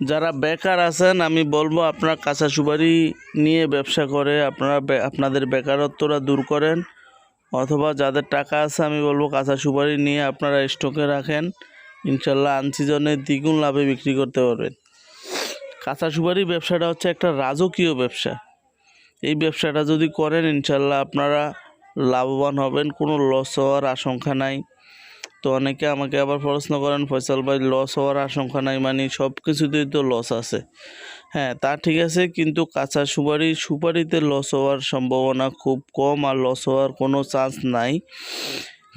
যারা বেকার আছেন, আমি বলব আপনার কাঁচা সুপারি নিয়ে ব্যবসা করে, আপনারা আপনাদের বেকারত্বটা দূর করেন। অথবা যাদের টাকা আছে, আমি বলব কাঁচা সুপারি নিয়ে আপনারা স্টকে রাখেন। ইনশাল্লাহ আনসিজনে দ্বিগুণ লাভে বিক্রি করতে পারবেন। কাঁচা সুপারি ব্যবসাটা হচ্ছে একটা রাজকীয় ব্যবসা। এই ব্যবসাটা যদি করেন, ইনশাল্লাহ আপনারা লাভবান হবেন, কোনো লস হওয়ার আশঙ্কা নাই। তো অনেকে আমাকে আবার প্রশ্ন করেন, ফয়সাল ভাই লস হওয়ার আশঙ্কা নাই মানে সব কিছুতেই তো লস আছে। হ্যাঁ তা ঠিক আছে, কিন্তু কাঁচা সুপারি, সুপারিতে লস হওয়ার সম্ভাবনা খুব কম আর লস হওয়ার কোনো চান্স নাই।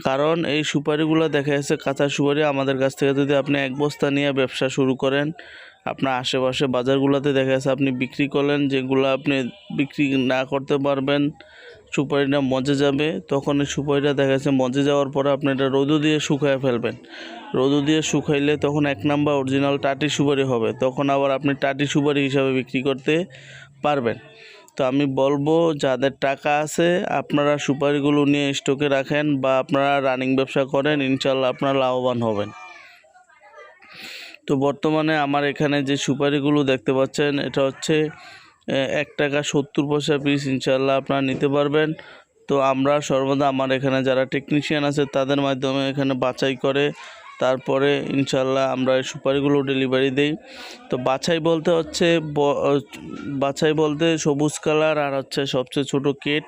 কারণ এই সুপারিগুলো দেখা যাচ্ছে কাঁচা সুপারি আমাদের কাছ থেকে যদি আপনি এক বস্তা নিয়ে ব্যবসা শুরু করেন, আপনার আশেপাশে বাজারগুলোতে দেখা যাচ্ছে আপনি বিক্রি করলেন, যেগুলো আপনি বিক্রি না করতে পারবেন সুপারিটা মজে যাবে তখন এই সুপারিটা দেখা যাচ্ছে মজে যাওয়ার পরে আপনি এটা রোদও দিয়ে শুকায় ফেলবেন। রোদও দিয়ে শুকাইলে তখন এক নাম্বার অরিজিনাল টাটি সুপারি হবে, তখন আবার আপনি টাটি সুপারি হিসাবে বিক্রি করতে পারবেন। তো আমি বলব, যাদের টাকা আছে, আপনারা সুপারিগুলো নিয়ে স্টকে রাখেন বা আপনারা রানিং ব্যবসা করেন, ইনশাল্লাহ আপনারা লাভবান হবেন। তো বর্তমানে আমার এখানে যে সুপারিগুলো দেখতে পাচ্ছেন, এটা হচ্ছে এক টাকা সত্তর পয়সা পিস ইনশাল্লাহ আপনারা নিতে পারবেন। তো আমরা সর্বদা আমার এখানে যারা টেকনিশিয়ান আছে, তাদের মাধ্যমে এখানে বাছাই করে, তারপরে ইনশাল্লাহ আমরা সুপারিগুলো ডেলিভারি দেই। তো বাছাই বলতে হচ্ছে বাছাই বলতে সবুজ কালার আর হচ্ছে সবচেয়ে ছোট কেট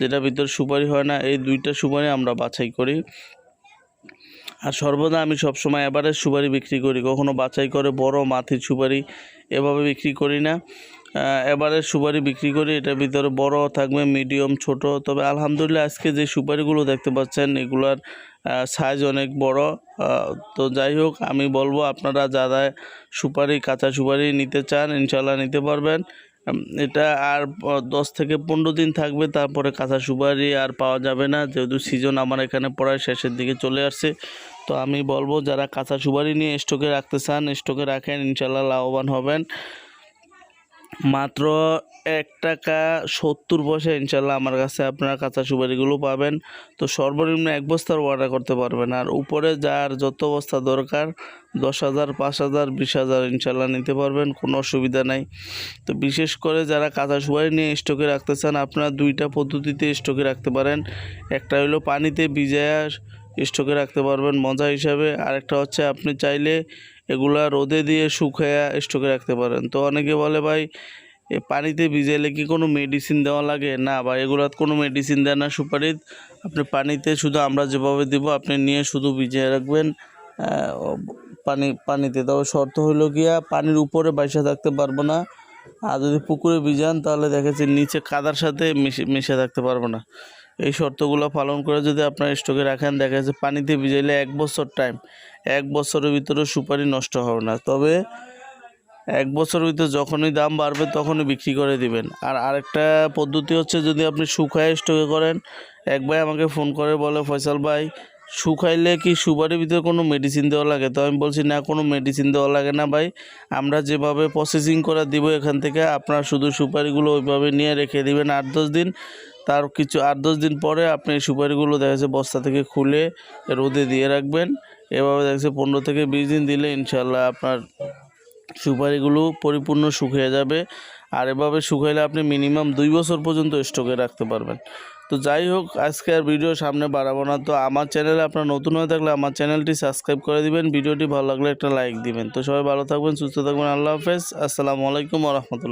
যেটা ভিতর সুপারি হয় না, এই দুইটা সুপারি আমরা বাছাই করি। আর সর্বদা আমি সবসময় এবারের সুপারি বিক্রি করি। কখনো বাছাই করে বড় মাথির সুপারি এভাবে বিক্রি করি না। এবারের সুপারি বিক্রি করি, এটার ভিতরে বড় থাকবে মিডিয়াম ছোট। তবে আলহামদুলিল্লাহ আজকে যে সুপারিগুলো দেখতে পাচ্ছেন, এগুলার সাইজ অনেক বড়। তো যাই হোক, আমি বলব আপনারা যারা সুপারি, কাঁচা সুপারি নিতে চান ইনশাল্লাহ নিতে পারবেন। এটা আর দশ থেকে পনেরো দিন থাকবে, তারপরে কাঁচা সুপারি আর পাওয়া যাবে না, যেহেতু সিজন আমার এখানে প্রায় শেষের দিকে চলে আসছে। তো আমি বলব, যারা কাঁচা সুপারি নিয়ে স্টকে রাখতে চান স্টকে রাখেন ইনশাল্লাহ লাভবান হবেন। মাত্র এক টাকা সত্তর পয়সা ইনশাল্লাহ আমার কাছে আপনার কাঁচা সুপারিগুলো পাবেন। তো সর্বনিম্ন এক বস্তার অর্ডার করতে পারবেন। আর উপরে যার যত বস্তা দরকার, দশ হাজার, পাঁচ হাজার, বিশ হাজার ইনশাল্লাহ নিতে পারবেন, কোনো অসুবিধা নাই। তো বিশেষ করে যারা কাঁচা সুপারি নিয়ে স্টকে রাখতে চান, আপনারা দুইটা পদ্ধতিতে স্টকে রাখতে পারেন। একটা হলো পানিতে ভিজায়া স্টকে রাখতে পারবেন মজা হিসাবে, আরেকটা হচ্ছে আপনি চাইলে এগুলা রোদে দিয়ে শুকায়া স্টকে রাখতে পারেন। তো অনেকে বলে, ভাই, এ পানিতে ভিজাইলে কি কোনো মেডিসিন দেওয়া লাগে? না বা এগুলাত কোনো মেডিসিন দেয় না সুপারিত আপনি পানিতে শুধু আমরা যেভাবে দিব, আপনি নিয়ে শুধু ভিজিয়ে রাখবেন। পানি, পানিতে। তবে শর্ত হইল গিয়া, পানির উপরে বাইসা থাকতে পারব না। আর যদি পুকুরে ভিজান, তাহলে দেখেছি নিচে কাদার সাথে মিশে মিশে থাকতে পারব না। এই শর্তগুলো পালন করে যদি আপনার স্টকে রাখেন, দেখা যাচ্ছে পানিতে ভিজাইলে এক বছর টাইম এক বছরের ভিতরে সুপারি নষ্ট হবে না। তবে এক বছরের ভিতরে যখনই দাম বাড়বে, তখনই বিক্রি করে দিবেন। আর আরেকটা পদ্ধতি হচ্ছে যদি আপনি শুকায় স্টকে করেন, এক ভাই আমাকে ফোন করে, বলে, ফয়সাল ভাই, শুকাইলে কি সুপারির ভিতরে কোনো মেডিসিন দেওয়া লাগে? তো আমি বলছি, না, কোনো মেডিসিন দেওয়া লাগে না ভাই। আমরা যেভাবে প্রসেসিং করে দিব এখান থেকে, আপনার শুধু সুপারিগুলো ওইভাবে নিয়ে রেখে দিবেন। আট দশ দিন তার কিছু আট দশ দিন পরে আপনি এই সুপারিগুলো দেখা যাচ্ছে বস্তা থেকে খুলে রোদে দিয়ে রাখবেন। এভাবে দেখা যাচ্ছে পনেরো থেকে বিশ দিন দিলে ইনশাল্লাহ আপনার সুপারিগুলো পরিপূর্ণ শুকিয়ে যাবে। আর এভাবে শুকাইলে আপনি মিনিমাম দুই বছর পর্যন্ত স্টকে রাখতে পারবেন। তো যাই হোক, আজকে আর ভিডিও সামনে বাড়াবো না। তো আমার চ্যানেলে আপনার নতুন হয়ে থাকলে আমার চ্যানেলটি সাবস্ক্রাইব করে দিবেন। ভিডিওটি ভালো লাগলে একটা লাইক দিবেন। তো সবাই ভালো থাকবেন, সুস্থ থাকবেন। আল্লাহ হাফেজ। আসসালামু আলাইকুম রহমতুল্লাহ।